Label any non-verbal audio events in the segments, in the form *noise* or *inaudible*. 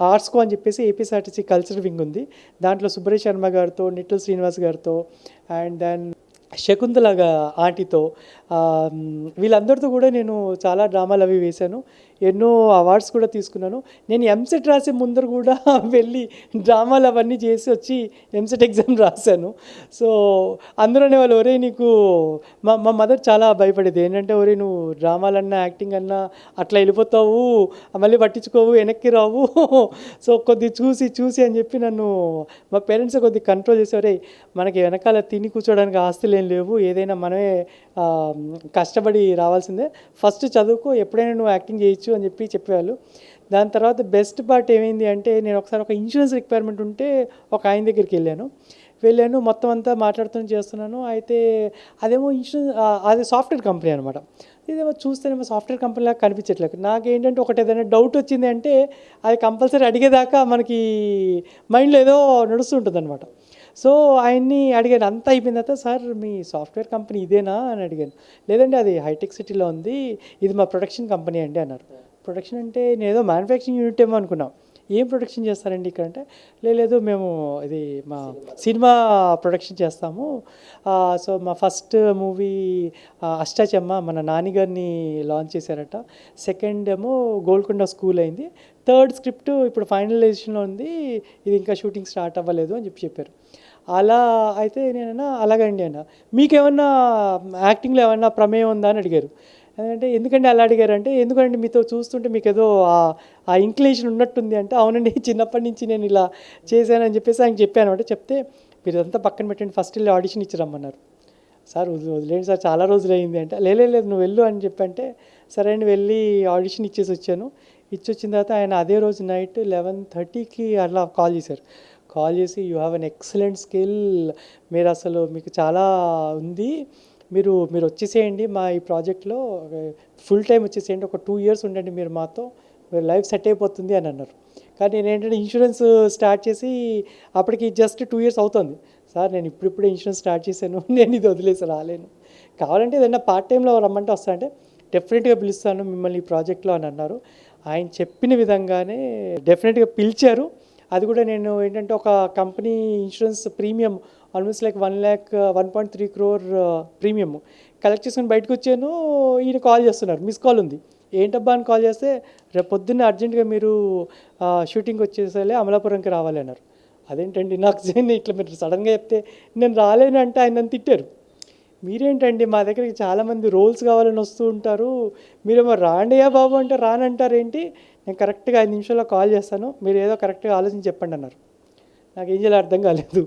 ఆర్ట్స్కో అని చెప్పేసి APSRTC culture wing ఉంది. దాంట్లో సుబ్బరేష్ శర్మ గారితో నిట్టల్ శ్రీనివాస్ గారితో అండ్ దెన్ శకుంతల ఆంటీతో వీళ్ళందరితో కూడా నేను చాలా డ్రామాలు అవి వేశాను. ఎన్నో అవార్డ్స్ కూడా తీసుకున్నాను. నేను ఎంసెట్ రాసే ముందర కూడా *laughs* వెళ్ళి డ్రామాలు అవన్నీ చేసి వచ్చి ఎంసెట్ ఎగ్జామ్ రాశాను. సో అందులోనే వాళ్ళు ఒరే నీకు మా మా మదర్ చాలా భయపడేది. ఏంటంటే ఒరే నువ్వు డ్రామాలన్నా యాక్టింగ్ అన్నా అట్లా వెళ్ళిపోతావు. మళ్ళీ పట్టించుకోవు వెనక్కి రావు. *laughs* సో కొద్ది చూసి చూసి అని చెప్పి నన్ను మా పేరెంట్స్ కొద్ది కంట్రోల్ చేసేవరే మనకి వెనకాల తిని కూర్చోడానికి ఆస్తులు ఏం లేవు. ఏదైనా మనమే కష్టపడి రావాల్సిందే. ఫస్ట్ చదువుకో ఎప్పుడైనా నువ్వు యాక్టింగ్ చేయొచ్చు అని చెప్పి చెప్పేవాళ్ళు. దాని తర్వాత బెస్ట్ పార్ట్ ఏమైంది అంటే నేను ఒకసారి ఒక ఇన్సూరెన్స్ రిక్వైర్మెంట్ ఉంటే ఒక ఆయన దగ్గరికి వెళ్ళాను. వెళ్ళాను మొత్తం అంతా మాట్లాడుతూ చేస్తున్నాను. అయితే అదేమో ఇన్సూరెన్స్ అది సాఫ్ట్వేర్ కంపెనీ అనమాట ఇదేమో చూస్తేనేమో సాఫ్ట్వేర్ కంపెనీ లాగా కనిపించట్లేదు. నాకేంటంటే ఒకటి ఏదైనా డౌట్ వచ్చింది అంటే అది కంపల్సరీ అడిగేదాకా మనకి మైండ్లో ఏదో నడుస్తుంటుంది అనమాట సో ఆయన్ని అడిగాను అంతా అయిపోయిన తర్వాత సార్ మీ సాఫ్ట్వేర్ కంపెనీ ఇదేనా? అని అడిగాను. లేదండి అది హైటెక్ సిటీలో ఉంది ఇది మా ప్రొడక్షన్ కంపెనీ అండి అన్నారు. ప్రొడక్షన్ అంటే నేను ఏదో మ్యానుఫ్యాక్చరింగ్ యూనిట్ ఏమో అనుకున్నాం. ఏం ప్రొడక్షన్ చేస్తారండి ఇక్కడ అంటే లేదు మేము ఇది మా సినిమా ప్రొడక్షన్ చేస్తాము. సో మా ఫస్ట్ మూవీ అష్టాచమ్మ మన నానిగారిని లాంచ్ చేశారట. సెకండ్ ఏమో గోల్కొండ స్కూల్ అయింది. థర్డ్ స్క్రిప్ట్ ఇప్పుడు ఫైనలైజేషన్లో ఉంది. ఇది ఇంకా షూటింగ్ స్టార్ట్ అవ్వలేదు అని చెప్పి చెప్పారు. అలా అయితే నేనన్నా అలాగండి అన్న. మీకేమన్నా యాక్టింగ్లో ఏమన్నా ప్రమేయం ఉందా అని అడిగారు. అంటే ఎందుకంటే అలా అడిగారంటే ఎందుకంటే మీతో చూస్తుంటే మీకు ఏదో ఆ- ఇంక్లేషన్ ఇంక్లినేషన్ ఉన్నట్టుంది అంటే అవునండి *laughs* చిన్నప్పటి నుంచి నేను ఇలా చేశానని చెప్పేసి ఆయన చెప్పాను అంటే చెప్తే మీరు అంతా పక్కన పెట్టండి ఫస్ట్ వెళ్ళి ఆడిషన్ ఇచ్చి రమ్మన్నారు. సార్ వదిలేండి సార్ చాలా రోజులు అయింది అంటే లేదు నువ్వు వెళ్ళు అని చెప్పంటే సరే అండి వెళ్ళి ఆడిషన్ ఇచ్చేసి వచ్చాను. ఇచ్చి వచ్చిన తర్వాత ఆయన అదే రోజు నైట్ లెవెన్ థర్టీకి అలా కాల్ చేశారు. కాల్ చేసి you have an excellent skill మీరు అసలు మీకు చాలా ఉంది. మీరు మీరు వచ్చేసేయండి మా ఈ ప్రాజెక్ట్లో. ఫుల్ టైం వచ్చేసేయండి. ఒక టూ ఇయర్స్ ఉండండి మీరు మాతో. మీరు లైఫ్ సెట్ అయిపోతుంది అని అన్నారు. కానీ నేను ఏంటంటే ఇన్సూరెన్స్ స్టార్ట్ చేసి అప్పటికి జస్ట్ టూ ఇయర్స్ అవుతుంది. సార్ నేను ఇప్పుడిప్పుడే ఇన్సూరెన్స్ స్టార్ట్ చేశాను. *laughs* నేను ఇది వదిలేసి రాలేను. కావాలంటే ఏదైనా పార్ట్ టైంలో రమ్మంటే వస్తానంటే డెఫినెట్గా పిలుస్తాను మిమ్మల్ని ఈ ప్రాజెక్ట్లో అని అన్నారు. ఆయన చెప్పిన విధంగానే డెఫినెట్గా పిలిచారు. అది కూడా నేను ఏంటంటే ఒక company insurance premium almost like one lakh one point three crore premium collect చేసుకుని బయటకు వచ్చాను. ఈయన కాల్ చేస్తున్నారు. మిస్ కాల్ ఉంది. ఏంటబ్బా అని కాల్ చేస్తే రేపు పొద్దున్న అర్జెంటుగా మీరు uh, షూటింగ్ వచ్చేసేలే అమలాపురంకి రావాలి అన్నారు. అదేంటండి నాకు ఇట్లా మీరు సడన్గా చెప్తే నేను రాలేను అంటే ఆయన నన్ను తిట్టారు. మీరేంటండి మా దగ్గరికి చాలామంది రోల్స్ కావాలని వస్తూ ఉంటారు. మీరేమో రాండియా బాబు అంటే రానంటారు ఏంటి నేను కరెక్ట్గా ఐదు నిమిషాల్లో కాల్ చేస్తాను. మీరు ఏదో కరెక్ట్గా ఆలోచించి చెప్పండి అన్నారు. నాకు ఏం చేయాలో అర్థం కాలేదు.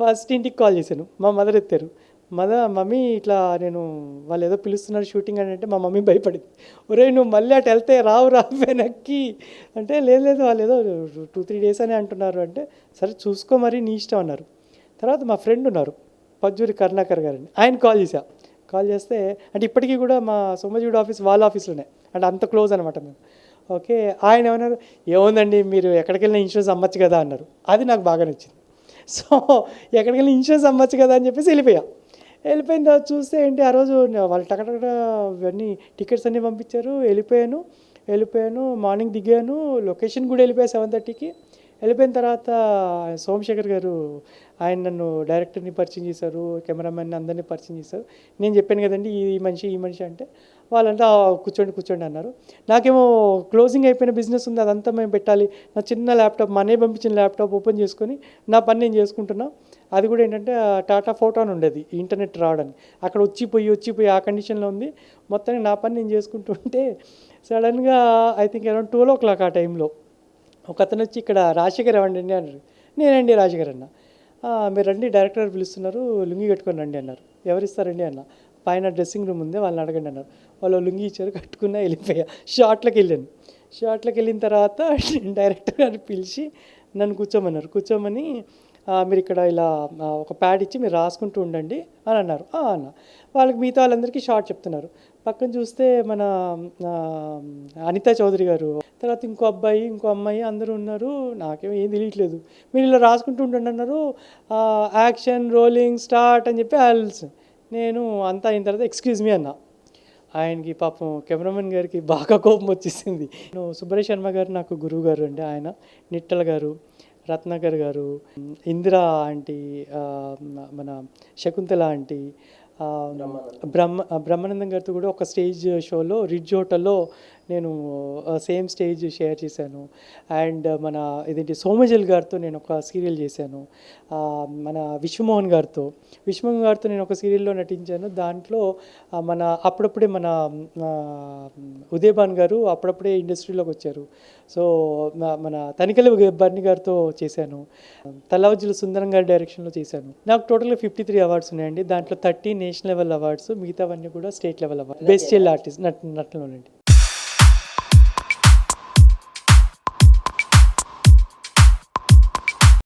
ఫస్ట్ ఇంటికి కాల్ చేశాను. మా మదర్ ఎత్తారు. మదర్ మమ్మీ ఇట్లా నేను వాళ్ళు ఏదో పిలుస్తున్నారు షూటింగ్ అని అంటే మా మమ్మీ భయపడింది. ఒరే నువ్వు మళ్ళీ అటు వెళ్తే రావు రా వెనక్కి. అంటే లేదు లేదు వాళ్ళు ఏదో టూ త్రీ డేస్ అని అంటున్నారు అంటే సరే చూసుకో మరి నీ ఇష్టం అన్నారు. తర్వాత మా ఫ్రెండ్ ఉన్నారు పజ్జూరి కరుణాకర్ గారని ఆయన కాల్ చేశా. కాల్ చేస్తే అంటే ఇప్పటికీ కూడా మా సోమజీవుడు ఆఫీస్ వాళ్ళ ఆఫీస్లోనే. అంటే అంత క్లోజ్ అనమాట మేము. ఓకే ఆయన ఏమన్నారు? ఏముందండి మీరు ఎక్కడికి వెళ్ళిన ఇన్సూరెన్స్ అమ్మచ్చు కదా అన్నారు. అది నాకు బాగా నచ్చింది. సో ఎక్కడికి వెళ్ళిన ఇన్సూరెన్స్ అమ్మచ్చు కదా అని చెప్పేసి వెళ్ళిపోయా. వెళ్ళిపోయిన తర్వాత చూస్తే ఏంటి ఆ రోజు వాళ్ళు టకటకట ఇవన్నీ టికెట్స్ అన్నీ పంపించారు. వెళ్ళిపోయాను వెళ్ళిపోయాను మార్నింగ్ దిగాను. లొకేషన్ కూడా వెళ్ళిపోయా సెవెన్ థర్టీకి. వెళ్ళిపోయిన తర్వాత సోమశేఖర్ గారు ఆయన నన్ను డైరెక్టర్ని పరిచయం చేశారు కెమెరామెన్ అందరినీ పరిచయం చేశారు. నేను చెప్పాను కదండి ఈ మనిషి ఈ మనిషి అంటే వాళ్ళంతా కూర్చోండి కూర్చోండి అన్నారు. నాకేమో క్లోజింగ్ అయిపోయిన బిజినెస్ ఉంది అదంతా మేము పెట్టాలి. నా చిన్న ల్యాప్టాప్ మనే పంపించిన ల్యాప్టాప్ ఓపెన్ చేసుకొని నా పని నేను చేసుకుంటున్నా. అది కూడా ఏంటంటే టాటా టాటా ఫోటోన్ ఉండేది ఇంటర్నెట్ రావడానికి. అక్కడ వచ్చిపోయి వచ్చిపోయి ఆ కండిషన్లో ఉంది. మొత్తానికి నా పని నేను చేసుకుంటుంటే సడన్గా I think around twelve o'clock ఆ టైంలో ఒక అతను వచ్చి ఇక్కడ రాజశేఖర్ ఇవ్వండి అన్నారు. నేనండి రాజశేఖర్ అన్న. మీరు రండి డైరెక్టర్ గారు పిలుస్తున్నారు లుంగి కట్టుకొని రండి అన్నారు. ఎవరిస్తారండి అన్న. పైన డ్రెస్సింగ్ రూమ్ ఉంది వాళ్ళని అడగండి అన్నారు. వాళ్ళు లుంగి ఇచ్చారు కట్టుకున్నా వెళ్ళిపోయా. షార్ట్లోకి వెళ్ళాను. షార్ట్లోకి వెళ్ళిన తర్వాత *laughs* డైరెక్టర్ గారు పిలిచి నన్ను కూర్చోమన్నారు. కూర్చోమని మీరు ఇక్కడ ఇలా ఒక ప్యాడ్ ఇచ్చి మీరు రాసుకుంటూ ఉండండి అని అన్నారు. అన్న. వాళ్ళకి మిగతా వాళ్ళందరికీ షార్ట్ చెప్తున్నారు. పక్కన చూస్తే మన అనితా చౌదరి గారు తర్వాత ఇంకో అబ్బాయి ఇంకో అమ్మాయి అందరూ ఉన్నారు. నాకేమో ఏం తెలియట్లేదు. మీరు ఇలా రాసుకుంటూ ఉండండి అన్నారు. యాక్షన్ రోలింగ్ స్టార్ట్ అని చెప్పి ఆల్స్ నేను అంతా అయిన తర్వాత ఎక్స్క్యూజ్ మీ అన్నా. ఆయనకి పాపం కెమెరామెన్ గారికి బాగా కోపం వచ్చేసింది. నేను సుబ్బయ్య శర్మ గారు నాకు గురువు గారు అండి ఆయన. నిట్టల గారు రత్నాకర్ గారు ఇందిరా ఆంటీ మన శకుంతల ఆంటీ బ్రహ్మ బ్రహ్మానందం గారితో కూడా ఒక స్టేజ్ షోలో రిడ్జ్ హోటల్లో నేను సేమ్ స్టేజ్ షేర్ చేశాను. అండ్ మన ఇదేంటి సోమజల్ గారితో నేను ఒక సీరియల్ చేశాను. మన విశ్వమోహన్ గారితో. విశ్వమోహన్ గారితో నేను ఒక సీరియల్లో నటించాను. దాంట్లో మన అప్పుడప్పుడే మన ఉదయభాన్ గారు అప్పుడప్పుడే ఇండస్ట్రీలోకి వచ్చారు. సో మన తనికెల బర్ని గారితో చేశాను. తలవజ్జుల సుందరం గారి డైరెక్షన్లో చేశాను. నాకు టోటల్గా ఫిఫ్టీ త్రీ అవార్డ్స్ ఉన్నాయండి. దాంట్లో థర్టీ నేషనల్ లెవెల్ అవార్డ్స్ మిగతావన్నీ కూడా state level awards best artist నట్ నటనలోనండి.